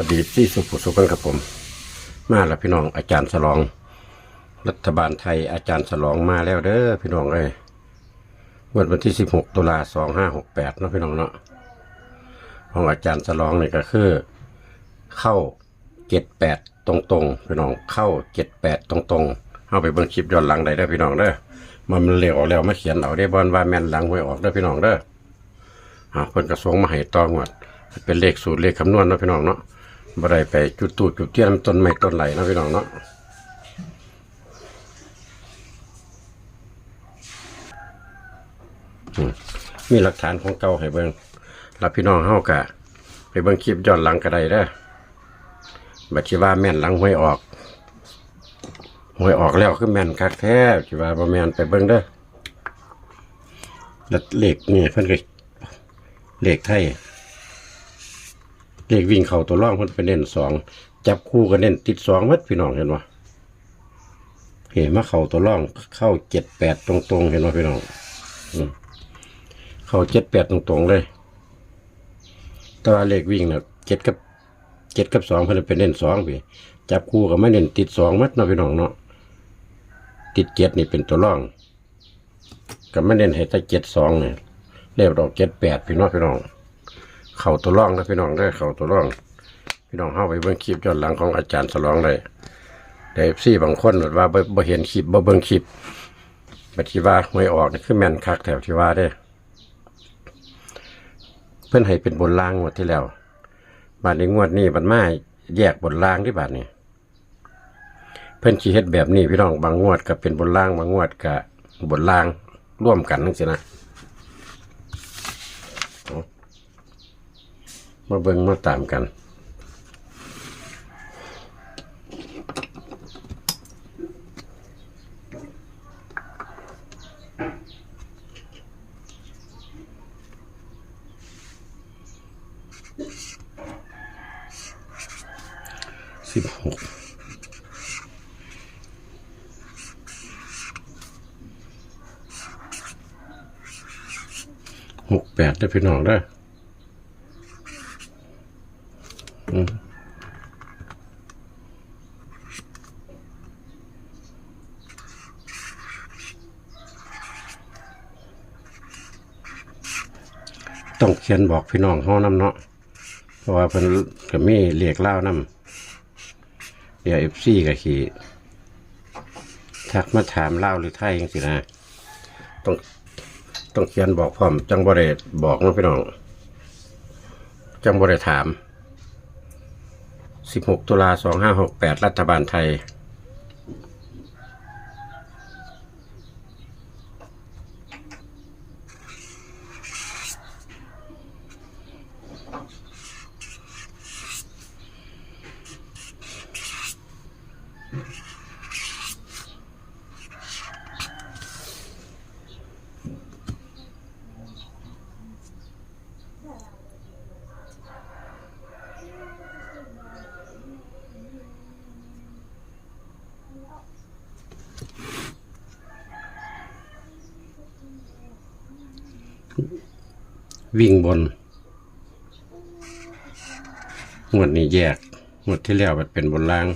วัสดีที่สุขสุขกันครับผม มาแล้วพี่น้องอาจารย์สลอง รัฐบาลไทยอาจารย์สลองมาแล้วเด้อพี่น้องเอ้ยวันวันที่สิบหกตุลาสองห้าหกแปดเนาะพี่น้องเนาะของอาจารย์สลองนี่ก็คือ เข้าเจ็ดแปดตรงๆพี่น้องเข้าเจ็ดแปดตรงๆเอาไปเบิ่งคลิปย้อนหลังได้เด้อพี่น้องเด้อมันมันเร็วแล้วมาเขียนเอาได้บอลว่าแมนหลังหวยออกเด้อพี่น้องเด้ออ่าเพิ่นกระทรวงมาให้ต่องวดเป็นเลขสูตรเลขคำนวณเนาะพี่น้องเนาะ บ่ได้ไปจุดตูดจุดเทียนต้นไม้ต้นไหลนะพี่น้องเนาะมีหลักฐานของเก่าให้เบิ่งรับพี่น้องเฮากะไปเบิ่งคลิปย้อนหลังก็ได้เด้อบัดสิว่าแม่นหลังห้วยออกห้วยออกแล้วคือแม่นคักแท้สิว่าบ่แม่นไปเบิ่งเด้อแล้วเลขนี่เพิ่นก็เลขไทย เลขวิ่งเข่าตัวร่องเพิ่นไปเน้นสองจับคู่กันเน้นติดสองมัดพี่น้องเห็นปะเห็นมาเข่าตัวร่องเข้าเจ็ดแปดตรงๆ เห็นปะพี่น้องอเข้าเจ็ดแปดตรงๆเลยต่ว่าเลขวิ่งนะเจ็ดกับเจ็ดกับสองเพิ่นไปเน้นสองพี่จับคู่กับไม่เน้นติดสองมัดเนาะพี่น้องเนาะติดเจ็ดนี่เป็นตัวร่องกับไม่เน้นให้แต่เจ็ดสองเนี่ยเลขดอกเจ็ดแปดพี่น้องพี่น้อง เข่าตัวร่องนะพี่น้องได้เข่าตัวร่อง พี่น้องเข้าไปเบิ่งคลิปย้อนหลังของอาจารย์สลองเลยแต่ซี่บางคนแบบว่าบ่เห็นคลิปบ่เบิ่งคลิปบัที่ว่าหวยออกนี่คือแม่นคักแถวที่ว่าได้ เพิ่อนให้เป็นบนล่างงวดที่แล้วบาดนี้งวดนี้มันมาแยกบนล่างที่บาดนี้เพิ่อนสิเฮ็ดแบบนี้พี่น้องบางงวดก็เป็นบนล่างบางงวดก็บนล่างร่วมกันนั่นสินะ มาเบิ่งมาตามกัน สิบหกหกแปดได้พี่น้องได้ ต้องเขียนบอกพี่น้องเฮานำเนาะเพราะว่าเพิ่นก็มีเรียกเล่าวนำเดี๋ยว FC ก็ขี่ทักมาถามเล่าหรือไทยจังซี่นะต้องต้องเขียนบอกพร้อมจังบ่ได้บอกเนาะพี่น้องจังบ่ได้ถาม 16 ตุลา2568 รัฐบาลไทย วิ่งบนงวดนี้แยกงวดที่แล้วมันเป็นบนล่าง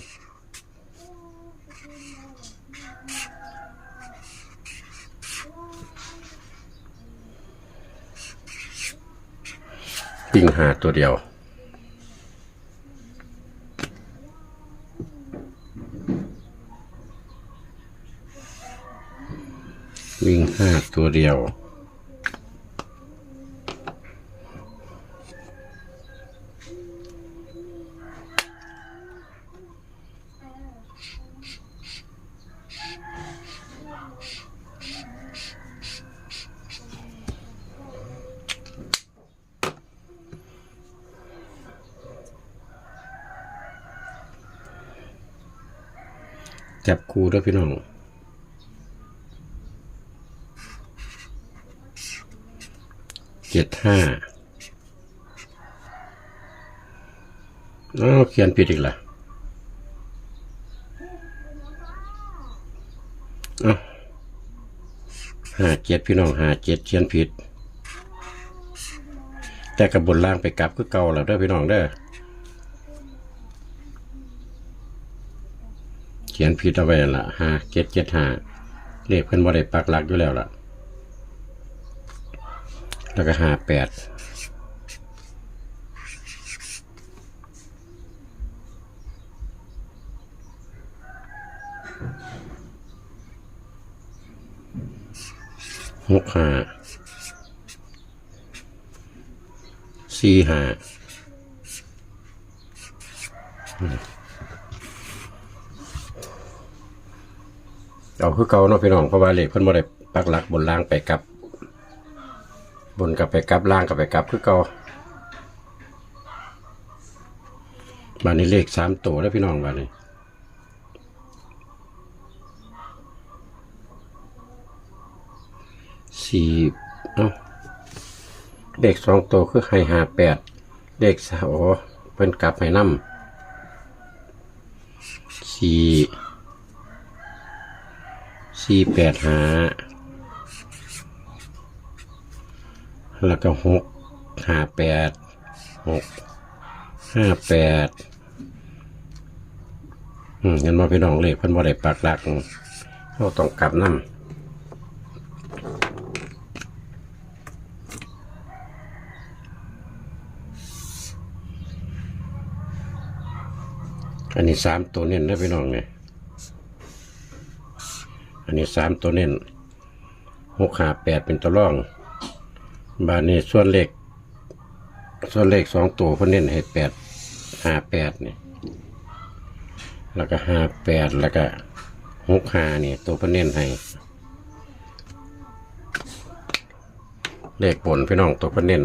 วิ่งหาตัวเดียววิ่งห้าตัวเดียว จับคูด้วยพี่น้องเจ็ดห้าอ้าวเขียนผิดอีกละอ้าวห้าเจ็ดพี่น้องห้าเจ็ดเขียนผิด แต่กับบนล่างไปกลับคือเก่าแล้วเด้อพี่น้องเด้อ ขียนผิดเอาไว้ละห้าเจ็ดเจ็ดห้าเลขเพิ่นบ่ได้ปักหลักอยู่แล้วล่ะ แล้วก็ห้าแปดหกห้าสี่ห้า เอาคือเก่าเนาะพี่น้องเพราะว่าเลขเพิ่นบ่ได้ปักหลักบนล่างไปกลับ บนกับไปกลับล่างกับไปกลับ คือเก่าบานนี้เลขสามตัวแล้วพี่น้องบานนี้สี่เอ้าเลขสองตัวคือให้ห้าแปดเลขสาโอเพิ่นกลับให้นํสี่ สี่แปดห้าแล้วก็หกห้าแปดหกห้าแปดอืมงั้นมาพี่น้องเลขเพิ่นบ่ได้ปักหลักเราต้องกลับน้ำอันนี้สามตัวเน้นนะพี่น้องเนี่ย นนี้สามตัวเน้นหกหาแปดเป็นตัวร่อง บานนี้ส่วนเลขส่วนเลขสองตัวเพิ่นเน้นให้แปดหาแปดนี่แล้วก็ห้าแปดแล้วก็หกหานี่ตัวเพิ่นเน้นให้เลขบนพี่น้องตัวเพิ่นเน้น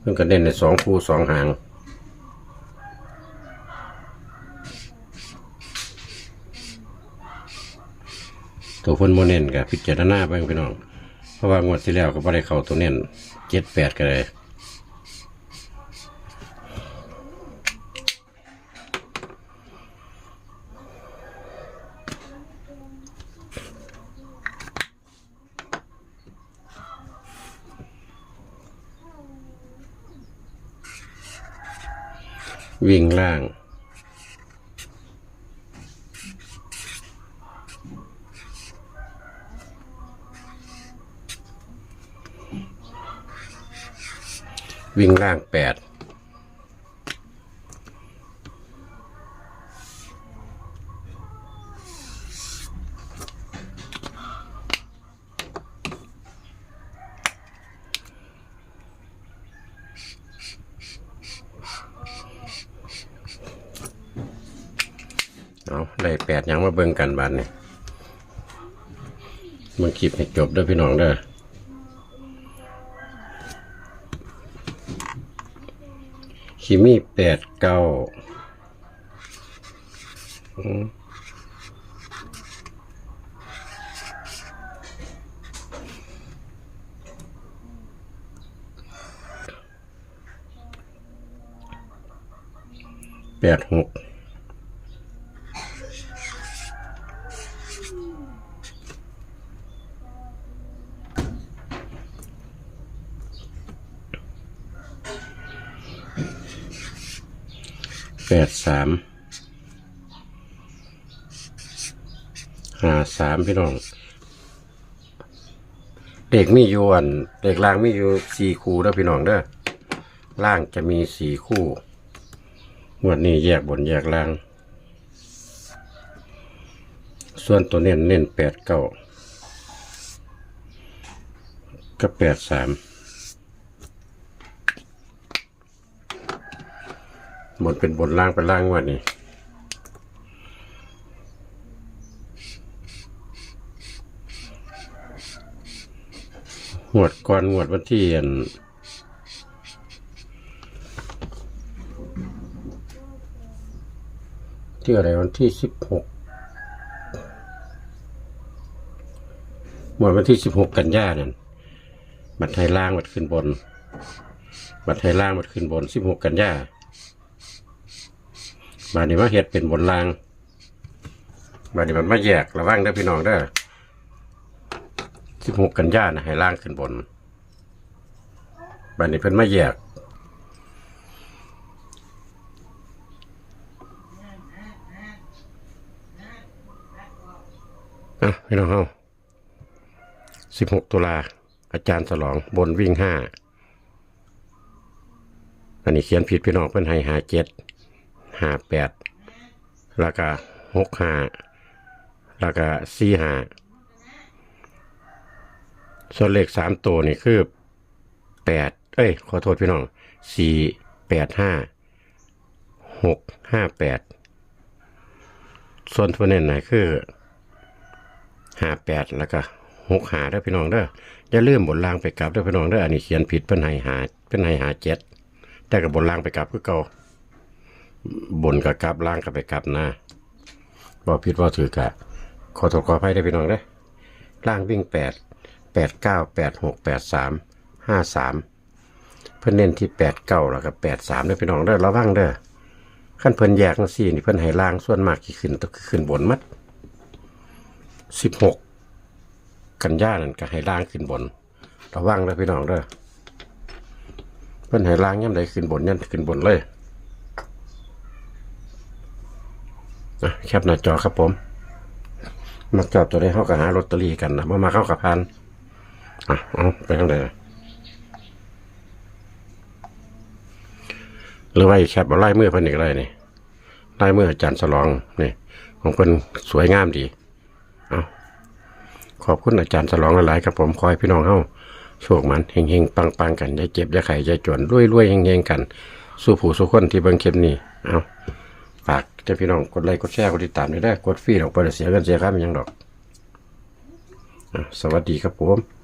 เพิ่นก็เน้นในสองคู่สองหาง ตัวเพิ่นโมเน้นกับพิจารณาเบิ่งพี่น้อง เพราะว่างวดที่แล้วก็บ่ได้เข้าตัวเน้นเจ็ดแปดก็เลยวิ่งล่าง วิ่งล่างแปดเอาได้แปดยังมาเบิ่งกันบานนี่มันคลิปให้จบด้อพี่น้องเด้อ ขีมีแปดเก้าแปดหก แปดสามห้าสามพี่น้องเด็กมีอยู่อันเด็กล่างมีอยู่สี่คู่เด้อพี่น้องเด้อล่างจะมีสี่คู่งวดนี้แยกบนแยกล่าง ส่วนตัวเน้นเน้นแปดเก้าก็แปดสาม บนเป็นบนล่างเป็นล่างวันนี้งวดก่อนงวดวันที่อันที่อะไรวันที่สิบหกงวดวันที่สิบหกกันยานั่นบัตรไทยล่างบัตรขึ้นบน บัตรไทยล่างบัตรขึ้นบนสิบหกกันยา บานนี้มาเห็ดเป็นบนล่างบานนี้มันมาแยกระว่างเด้อพี่น้องเด้อสิบหกกันยานะให้ล่างขึ้นบนบันนี้เพิ่นมาแยกอะพี่น้องเฮาสิบหกตุลาอาจารย์สลองบนวิ่งห้าอันนี้เขียนผิดพี่น้องเพิ่นให้หาเจ็ด หาแปดแล้วก็หกห้าแล้วก็สี่ห้าส่วนเลขสามตัวนี่คือแปดเอ้ย ขอโทษพี่น้องสี่แปดห้าหกห้าแปดส่วนตัวเน้นไหนคือห้าแปดแล้วก็หกหาเด้พี่น้องเด้ออย่าลืมบนล่างไปกลับเด้พี่น้องเด้ออันนี้เขียนผิดเป็นไห้หาเป็นไห้หาเจ็ดแต่กับบนล่างไปกลับคือเก่า บนกับกลับล่างกับไปกลับนะบ่ผิดว่าถือกะ ขอโทษขออภัยได้พี่น้องเด้ล่างวิ่งแปดแปดเก้าแปดหกแปดสามห้าสามเพิ่นเน้นที่แปดเก้าแล้วก็แปดสามเด้พี่น้องเด้อระวังเด้อขั้นเพิ่นแยกจังซี่นี่เพิ่นให้ล่างส่วนมากที่ขึ้นต้องขึ้นบนมัดสิบหกกันย่านั่นก็ให้ล่างขึ้นบน ระวังเลยพี่น้องเด้อเพิ่นให้ล่างย่ำใดขึ้นบนย่ำขึ้นบนเลยนะ แคปหน้าจอครับผมมักจอบตัวได้เข้ากับหาลอตเตอรี่กันนะมามาเข้ากับพันอะเอาไปทางไหนหรือว่าแคปเอาไล่มือพิ่นอีกไรนี่ไล่มืออาจารย์สลองนี่ของเพิ่นสวยงามดีเอาขอบคุณอาจารย์สลองหลายๆครับผมคอยพี่น้องเฮาโชคมันเฮงๆปังๆกันอย่าเจ็บอย่าไข้อย่าจวนรวยๆเฮงๆกัน สู้ผู้สู้คนที่เบิ่งคลิปนี้เอา ฝากเจ้าพี่น้องกดไลค์กดแชร์กดติดตามด้วยได้กดฟรีออกไปเลยเสียเงินเสียค่ามันยังดอก สวัสดีครับผม